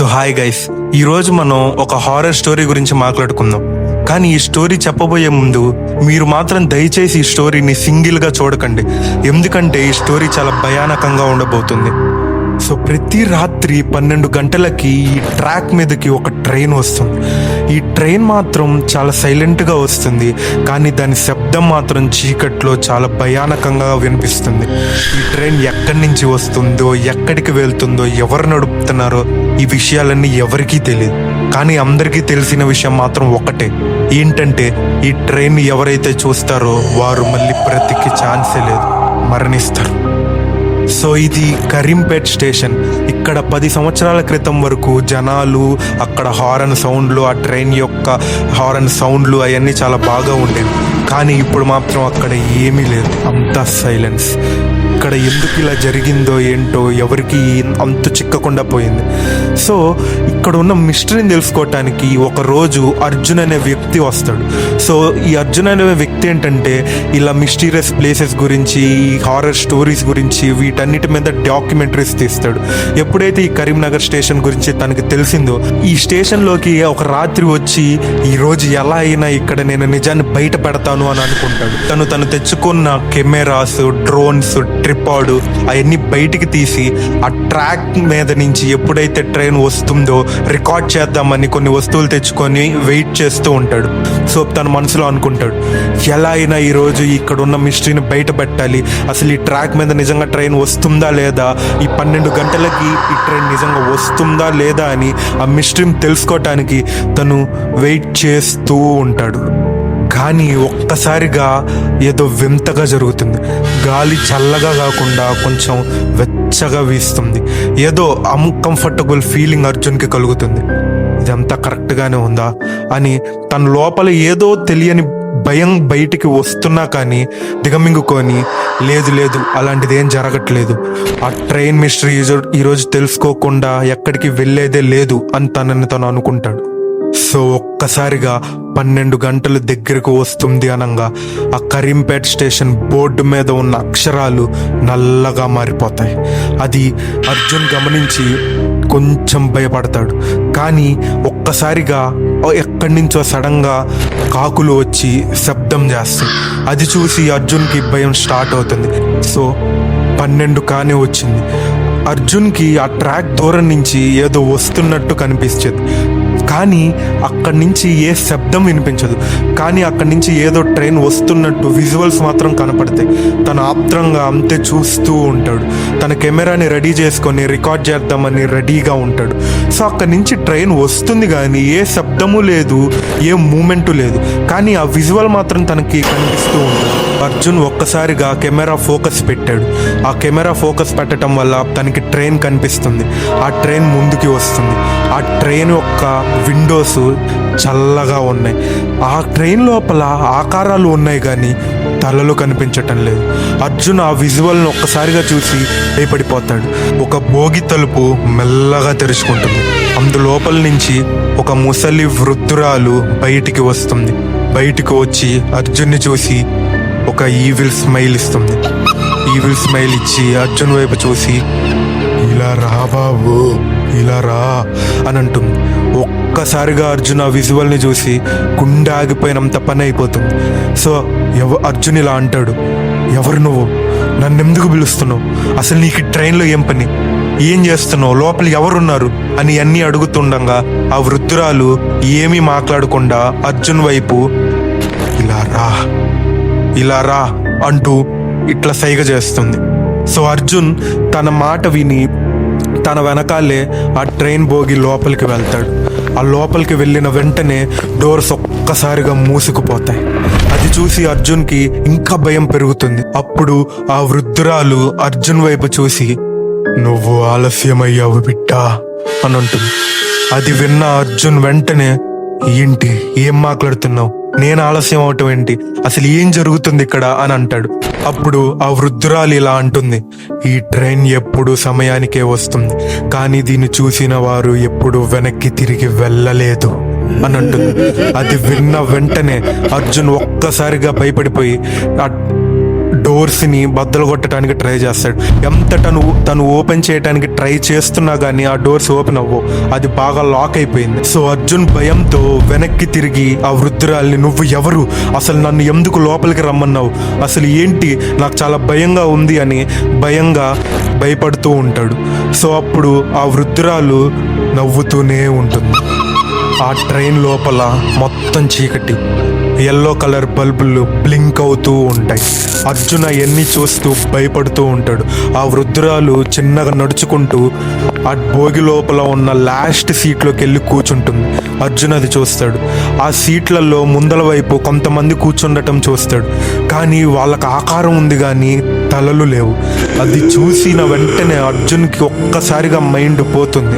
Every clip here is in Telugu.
So hi guys. ఈ రోజు మనం ఒక హారర్ స్టోరీ గురించి మాట్లాడుకుందాం. కానీ ఈ స్టోరీ చెప్పబోయే ముందు మీరు మాత్రం దయచేసి ఈ స్టోరీని సింగిల్గా చూడకండి. ఎందుకంటే ఈ స్టోరీ చాలా భయానకంగా ఉండబోతుంది. సో ప్రతి రాత్రి పన్నెండు గంటలకి ఈ ట్రాక్ మీదకి ఒక ట్రైన్ వస్తుంది. ఈ ట్రైన్ మాత్రం చాలా సైలెంట్గా వస్తుంది. కానీ దాని శబ్దం మాత్రం చీకట్లో చాలా భయానకంగా వినిపిస్తుంది. ఈ ట్రైన్ ఎక్కడి నుంచి వస్తుందో ఎక్కడికి వెళ్తుందో ఎవరు నడుపుతున్నారో ఈ విషయాలన్నీ ఎవరికీ తెలియదు కానీ అందరికీ తెలిసిన విషయం మాత్రం ఒకటే. ఏంటంటే ఈ ట్రైన్ ఎవరైతే చూస్తారో వారు మళ్ళీ బ్రతికి ఛాన్సే లేదు. మరణిస్తారు. సో ఇది కరీంపేట్ స్టేషన్. ఇక్కడ పది సంవత్సరాల క్రితం వరకు జనాలు అక్కడ హారన్ సౌండ్లు ఆ ట్రైన్ యొక్క హారన్ సౌండ్లు అవన్నీ చాలా బాగా ఉండేవి. కానీ ఇప్పుడు మాత్రం అక్కడ ఏమీ లేదు. అంతా సైలెన్స్. ఇక్కడ ఎందుకు ఇలా జరిగిందో ఏంటో ఎవరికి అంత చిక్కకుండా పోయింది. సో ఇక్కడ ఉన్న మిస్టరీని తెలుసుకోవటానికి ఒకరోజు అర్జున్ అనే వ్యక్తి వస్తాడు. సో ఈ అర్జున్ అనే వ్యక్తి ఏంటంటే ఇలా మిస్టీరియస్ ప్లేసెస్ గురించి హారర్ స్టోరీస్ గురించి వీటన్నిటి మీద డాక్యుమెంటరీస్ తీస్తాడు. ఎప్పుడైతే ఈ కరీంనగర్ స్టేషన్ గురించి తనకి తెలిసిందో ఈ స్టేషన్లోకి ఒక రాత్రి వచ్చి ఈ రోజు ఎలా అయినా ఇక్కడ నేను నిజాన్ని బయట పెడతాను అని అనుకుంటాడు. తను తను తెచ్చుకున్న కెమెరాస్ డ్రోన్స్ ట్రిపాడు అవన్నీ బయటికి తీసి ఆ ట్రాక్ మీద నుంచి ఎప్పుడైతే ట్రైన్ వస్తుందో రికార్డ్ చేద్దామని కొన్ని వస్తువులు తెచ్చుకొని వెయిట్ చేస్తూ ఉంటాడు. సో తన మనసులో అనుకుంటాడు ఎలా అయినా ఈరోజు ఇక్కడ ఉన్న మిస్టరీని బయట పెట్టాలి. అసలు ఈ ట్రాక్ మీద నిజంగా ట్రైన్ వస్తుందా లేదా? ఈ పన్నెండు గంటలకి ఈ ట్రైన్ నిజంగా వస్తుందా లేదా? అని ఆ మిస్టరీని తెలుసుకోవటానికి తను వెయిట్ చేస్తూ ఉంటాడు. కానీ ఒక్కసారిగా ఏదో వింతగా జరుగుతుంది. గాలి చల్లగా కాకుండా కొంచెం వెచ్చగా వీస్తుంది. ఏదో అన్కంఫర్టబుల్ ఫీలింగ్ అర్జున్కి కలుగుతుంది. ఇదంతా కరెక్ట్గానే ఉందా? అని తన లోపల ఏదో తెలియని భయం బయటికి వస్తున్నా కానీ దిగమింగుకొని లేదు లేదు అలాంటిది ఏం జరగట్లేదు. ఆ ట్రైన్ మిస్టరీ ఈరోజు తెలుసుకోకుండా ఎక్కడికి వెళ్ళేదే లేదు అని తనని తను అనుకుంటాడు. సో ఒక్కసారిగా పన్నెండు గంటలు దగ్గరకు వస్తుంది అనగా. ఆ కరీంపేట్ స్టేషన్ బోర్డు మీద ఉన్న అక్షరాలు నల్లగా మారిపోతాయి. అది అర్జున్ గమనించి కొంచెం భయపడతాడు. కానీ ఒక్కసారిగా ఎక్కడి నుంచో సడన్గా కాకులు వచ్చి శబ్దం చేస్తాయి. అది చూసి అర్జున్కి భయం స్టార్ట్ అవుతుంది. సో పన్నెండు కానే వచ్చింది. అర్జున్కి ఆ ట్రాక్ దూరం నుంచి ఏదో వస్తున్నట్టు కనిపించేది కానీ అక్కడి నుంచి ఏ శబ్దం వినిపించదు. కానీ అక్కడి నుంచి ఏదో ట్రైన్ వస్తున్నట్టు విజువల్స్ మాత్రం కనపడతాయి. తను ఆప్త్రంగా అంతే చూస్తూ ఉంటాడు. తన కెమెరాని రెడీ చేసుకొని రికార్డ్ చేద్దామని రెడీగా ఉంటాడు. సో అక్కడి నుంచి ట్రైన్ వస్తుంది కానీ ఏ శబ్దము లేదు ఏ మూమెంటు లేదు. కానీ ఆ విజువల్ మాత్రం తనకి కనిపిస్తూ ఉంటుంది. అర్జున్ ఒక్కసారిగా కెమెరా ఫోకస్ పెట్టాడు. ఆ కెమెరా ఫోకస్ పెట్టడం వల్ల తనకి ట్రైన్ కనిపిస్తుంది. ఆ ట్రైన్ ముందుకి వస్తుంది. ఆ ట్రైన్ యొక్క విండోస్ చల్లగా ఉన్నాయి. ఆ ట్రైన్ లోపల ఆకారాలు ఉన్నాయి కానీ తలలు కనిపించటం లేదు. అర్జున్ ఆ విజువల్ని ఒక్కసారిగా చూసి భయపడిపోతాడు. ఒక భోగి తలుపు మెల్లగా తెరుచుకుంటుంది. అందులోపల నుంచి ఒక ముసలి వృద్ధురాలు బయటికి వస్తుంది. బయటికి వచ్చి అర్జున్ని చూసి ఒక ఈవిల్ స్మైల్ ఇస్తుంది. ఈవిల్ స్మైల్ ఇచ్చి అర్జున్ వైపు చూసి ఇలా రా బాబు ఇలా రా అని అంటుంది. ఒక్కసారిగా అర్జున్ ఆ విజువల్ని చూసి గుండె ఆగిపోయినంత పని అయిపోతుంది. సో ఎవ అర్జున్ ఇలా అంటాడు ఎవరు నువ్వు? నన్ను ఎందుకు పిలుస్తున్నావు? అసలు నీకు ట్రైన్లో ఏం పని? ఏం చేస్తున్నావు? లోపల ఎవరున్నారు? అని అన్నీ అడుగుతుండగా ఆ వృద్ధురాలు ఏమీ మాట్లాడకుండా అర్జున్ వైపు ఇలా రా ఇలా రా అంటూ ఇట్లా సైగ చేస్తుంది. సో అర్జున్ తన మాట విని తన వెనకాలే ఆ ట్రైన్ బోగి లోపలికి వెళ్తాడు. ఆ లోపలికి వెళ్ళిన వెంటనే డోర్స్ ఒక్కసారిగా మూసుకుపోతాయి. అది చూసి అర్జున్కి ఇంకా భయం పెరుగుతుంది. అప్పుడు ఆ వృద్ధురాలు అర్జున్ వైపు చూసి నువ్వు ఆలస్యమయ్యావు బిడ్డా అని అంటుంది. అది విన్న అర్జున్ వెంటనే ఏంటి? ఏం మాట్లాడుతున్నావు? నేను ఆలస్యం అవటం ఏంటి? అసలు ఏం జరుగుతుంది ఇక్కడ అని అంటాడు. అప్పుడు ఆ వృద్ధురాలు ఇలా అంటుంది. ఈ ట్రైన్ ఎప్పుడు సమయానికే వస్తుంది. కానీ దీన్ని చూసిన వారు ఎప్పుడు వెనక్కి తిరిగి వెళ్ళలేదు అని అంటుంది. అది విన్న వెంటనే అర్జున్ ఒక్కసారిగా భయపడిపోయి డోర్స్ని బద్దలు కొట్టడానికి ట్రై చేస్తాడు. ఎంత తను తను ఓపెన్ చేయడానికి ట్రై చేస్తున్నా కానీ ఆ డోర్స్ ఓపెన్ అవ్వవు అది బాగా లాక్ అయిపోయింది. సో అర్జున్ భయంతో వెనక్కి తిరిగి ఆ వృద్ధురాల్ని నువ్వు ఎవరు? అసలు నన్ను ఎందుకు లోపలికి రమ్మన్నావు? అసలు ఏంటి? నాకు చాలా భయంగా ఉంది అని భయంగా భయపడుతూ ఉంటాడు. సో అప్పుడు ఆ వృద్ధురాలు నవ్వుతూనే ఉంటుంది. ఆ ట్రైన్ లోపల మొత్తం చీకటి. ఎల్లో కలర్ బల్బులు బ్లింక్ అవుతూ ఉంటాయి. అర్జున ఎన్ని చూస్తూ భయపడుతూ ఉంటాడు. ఆ వృద్ధురాలు చిన్నగా నడుచుకుంటూ ఆ భోగి లోపల ఉన్న లాస్ట్ సీట్లోకి వెళ్ళి కూర్చుంటుంది. అర్జున్ అది చూస్తాడు. ఆ సీట్లలో ముందల వైపు కొంతమంది కూర్చుండటం చూస్తాడు. కానీ వాళ్ళకి ఆకారం ఉంది కానీ తలలు లేవు. అది చూసిన వెంటనే అర్జున్కి ఒక్కసారిగా మైండ్ పోతుంది.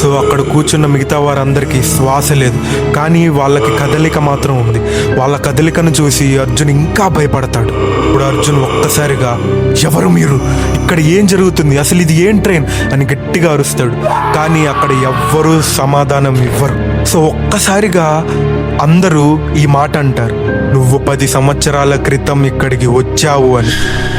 సో అక్కడ కూర్చున్న మిగతా వారందరికీ శ్వాస లేదు. కానీ వాళ్ళకి కదలిక మాత్రం ఉంది. వాళ్ళ కదలికను చూసి అర్జున్ ఇంకా భయపడతాడు. ఇప్పుడు అర్జున్ ఒక్కసారిగా ఎవరు మీరు? ఇక్కడ ఏం జరుగుతుంది? అసలు ఇది ఏం ట్రైన్? అని గట్టిగా అరుస్తాడు. కానీ అక్కడ ఎవ్వరూ సమాధానం ఇవ్వరు. సో ఒక్కసారిగా అందరూ ఈ మాట అంటారు. నువ్వు పది సంవత్సరాల క్రితం ఇక్కడికి వచ్చావు అని.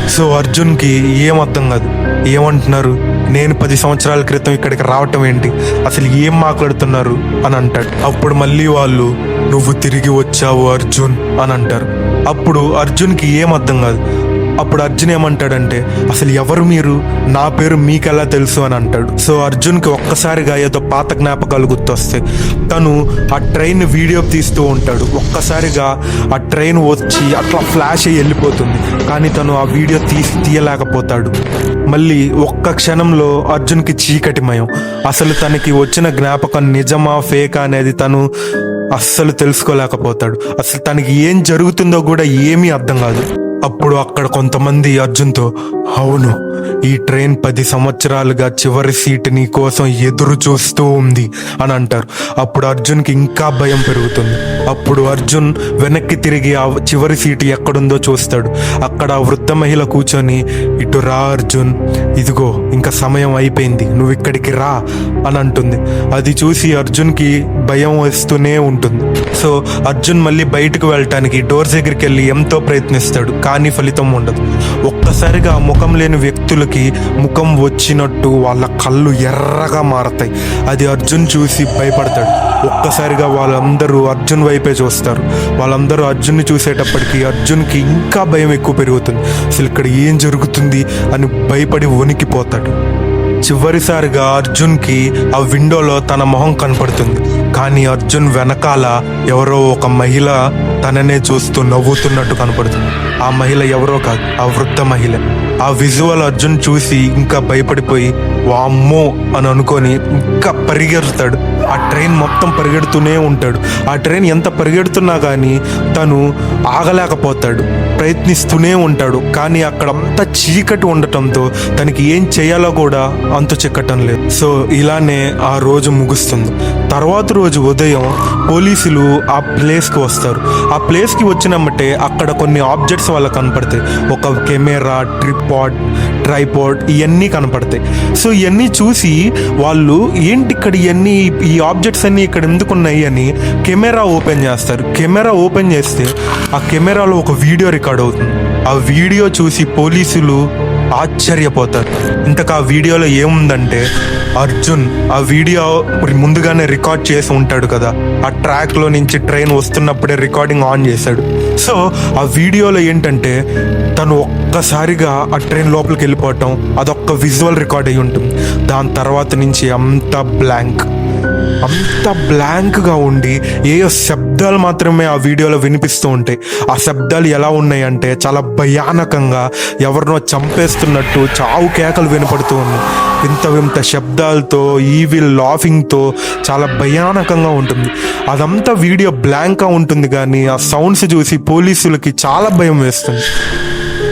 సో అర్జున్కి ఏం అర్థం కాదు. ఏమంటున్నారు? నేను పది సంవత్సరాల క్రితం ఇక్కడికి రావటం ఏంటి? అసలు ఏం మాట్లాడుతున్నారు? అని అంటాడు. అప్పుడు మళ్ళీ వాళ్ళు నువ్వు తిరిగి వచ్చావు అర్జున్ అని అంటారు. అప్పుడు అర్జున్కి ఏం అర్థం కాదు. అప్పుడు అర్జున్ ఏమంటాడంటే అసలు ఎవరు మీరు? నా పేరు మీకెలా తెలుసు? అని అంటాడు. సో అర్జున్కి ఒక్కసారిగా ఏదో పాత జ్ఞాపకాలు గుర్తొస్తాయి తను ఆ ట్రైన్ వీడియో తీస్తూ ఉంటాడు. ఒక్కసారిగా ఆ ట్రైన్ వచ్చి అట్లా ఫ్లాష్ అయ్యి వెళ్ళిపోతుంది. కానీ తను ఆ వీడియో తీసి తీయలేకపోతాడు. మళ్ళీ ఒక్క క్షణంలో అర్జున్కి చీకటిమయం అసలు తనకి వచ్చిన జ్ఞాపకం నిజమా ఫేకా అనేది తను అస్సలు తెలుసుకోలేకపోతాడు. అసలు తనకి ఏం జరుగుతుందో కూడా ఏమీ అర్థం కాదు. అప్పుడు అక్కడ కొంతమంది అర్జున్తో అవును ఈ ట్రైన్ పది సంవత్సరాలుగా చివరి సీట్ నీ కోసం ఎదురు చూస్తూ ఉంది అని అంటారు. అప్పుడు అర్జున్కి ఇంకా భయం పెరుగుతుంది. అప్పుడు అర్జున్ వెనక్కి తిరిగి ఆ చివరి సీటు ఎక్కడుందో చూస్తాడు. అక్కడ ఆ వృద్ధ మహిళ కూర్చొని ఇటు రా అర్జున్ ఇదిగో ఇంకా సమయం అయిపోయింది నువ్వు ఇక్కడికి రా అని అంటుంది. అది చూసి అర్జున్కి భయం వస్తూనే ఉంటుంది. సో అర్జున్ మళ్ళీ బయటకు వెళ్ళటానికి డోర్ దగ్గరికి వెళ్ళి ఎంతో ప్రయత్నిస్తాడు. కానీ ఫలితం ఉండదు. ఒక్కసారిగా ముఖం లేని వ్యక్తులకి ముఖం వచ్చినట్టు వాళ్ళ కళ్ళు ఎర్రగా మారతాయి. అది అర్జున్ చూసి భయపడతాడు. ఒక్కసారిగా వాళ్ళందరూ అర్జున్ వైపే చూస్తారు. వాళ్ళందరూ అర్జున్ని చూసేటప్పటికి అర్జున్కి ఇంకా భయం ఎక్కువ పెరుగుతుంది. అసలు ఇక్కడ ఏం జరుగుతుంది అని భయపడి వణికిపోతాడు. చివరిసారిగా అర్జున్కి ఆ విండోలో తన మొహం కనపడుతుంది. కానీ అర్జున్ వెనకాల ఎవరో ఒక మహిళ తననే చూస్తూ నవ్వుతున్నట్టు కనపడుతుంది. ఆ మహిళ ఎవరో కాదు ఆ వృద్ధ మహిళ. ఆ విజువల్ అర్జున్ చూసి ఇంకా భయపడిపోయి వామ్మో అని అనుకొని ఇంకా పరిగెడతాడు. ఆ ట్రైన్ మొత్తం పరిగెడుతూనే ఉంటాడు. ఆ ట్రైన్ ఎంత పరిగెడుతున్నా కానీ తను ఆగలేకపోతాడు. ప్రయత్నిస్తూనే ఉంటాడు. కానీ అక్కడ అంతా చీకటి ఉండటంతో తనకి ఏం చేయాలో కూడా అంతు చిక్కటం లేదు. సో ఇలానే ఆ రోజు ముగుస్తుంది. తర్వాత రోజు ఉదయం పోలీసులు ఆ ప్లేస్కి వస్తారు. ఆ ప్లేస్కి వచ్చినమ్మటే అక్కడ కొన్ని ఆబ్జెక్ట్స్ వాళ్ళకి కనపడతాయి. ఒక కెమెరా ట్రిపాడ్ ట్రైపాడ్ ఇవన్నీ కనపడతాయి. సో ఇవన్నీ చూసి వాళ్ళు ఏంటి ఇక్కడ ఇవన్నీ ఈ ఆబ్జెక్ట్స్ అన్నీ ఇక్కడ ఎందుకు ఉన్నాయి అని కెమెరా ఓపెన్ చేస్తారు. కెమెరా ఓపెన్ చేస్తే ఆ కెమెరాలో ఒక వీడియో రికార్డ్ అవుతుంది. ఆ వీడియో చూసి పోలీసులు ఆశ్చర్యపోతారు. ఇంతకు ఆ వీడియోలో ఏముందంటే అర్జున్ ఆ వీడియో ముందుగానే రికార్డ్ చేసి ఉంటాడు కదా. ఆ ట్రాక్లో నుంచి ట్రైన్ వస్తున్నప్పుడే రికార్డింగ్ ఆన్ చేశాడు. సో ఆ వీడియోలో ఏంటంటే తను ఒక్కసారిగా ఆ ట్రైన్ లోపలికి వెళ్ళిపోవటం అదొక్క విజువల్ రికార్డ్ అయి ఉంటుంది. దాని తర్వాత నుంచి అంతా బ్లాంక్. అంత బ్లాంక్గా ఉండి ఏయో శబ్దాలు మాత్రమే ఆ వీడియోలో వినిపిస్తూ ఉంటాయి ఆ శబ్దాలు ఎలా ఉన్నాయి అంటే చాలా భయానకంగా ఎవరినో చంపేస్తున్నట్టు చావు కేకలు వినపడుతూ ఉన్నాయి. వింత వింత శబ్దాలతో ఈవిల్ లాఫింగ్తో చాలా భయానకంగా ఉంటుంది. అదంతా వీడియో బ్లాంక్గా ఉంటుంది కానీ ఆ సౌండ్స్ చూసి పోలీసులకి చాలా భయం వేస్తుంది.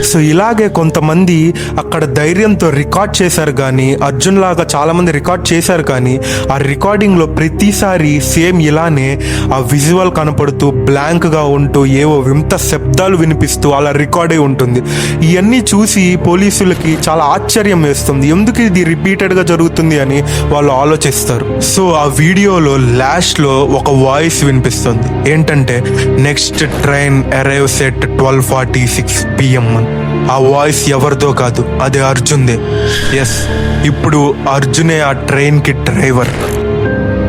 సో ఇలాగే కొంతమంది అక్కడ ధైర్యంతో రికార్డ్ చేశారు కానీ అర్జున్ లాగా చాలామంది రికార్డ్ చేశారు కానీ ఆ రికార్డింగ్లో ప్రతిసారి సేమ్ ఇలానే ఆ విజువల్ కనపడుతూ బ్లాంక్గా ఉంటూ ఏవో వింత శబ్దాలు వినిపిస్తూ అలా రికార్డ్ అయి ఉంటుంది. ఇవన్నీ చూసి పోలీసులకి చాలా ఆశ్చర్యం వేస్తుంది. ఎందుకు ఇది రిపీటెడ్గా జరుగుతుంది అని వాళ్ళు ఆలోచిస్తారు. సో ఆ వీడియోలో లాస్ట్లో ఒక వాయిస్ వినిపిస్తుంది. ఏంటంటే next train arrives at twelve forty six PM అని. ఆ వాయిస్ ఎవరిదో కాదు అది అర్జున్దే. ఎస్ ఇప్పుడు అర్జునే ఆ ట్రైన్కి driver.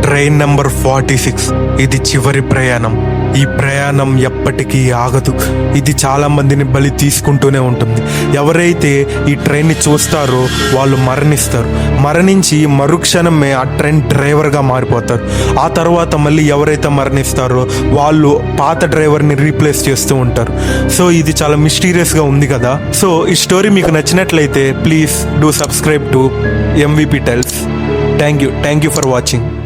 Train number forty six ఇది చివరి ప్రయాణం. ఈ ప్రయాణం ఎప్పటికీ ఆగదు. ఇది చాలా మందిని బలి తీసుకుంటూనే ఉంటుంది. ఎవరైతే ఈ ట్రైన్ని చూస్తారో వాళ్ళు మరణిస్తారు. మరణించి మరుక్షణమే ఆ ట్రైన్ డ్రైవర్గా మారిపోతారు. ఆ తర్వాత మళ్ళీ ఎవరైతే మరణిస్తారో వాళ్ళు పాత డ్రైవర్ని రీప్లేస్ చేస్తూ ఉంటారు. సో ఇది చాలా మిస్టీరియస్గా ఉంది కదా. సో ఈ స్టోరీ మీకు నచ్చినట్లయితే please do subscribe to MVP Tales thank you thank you for watching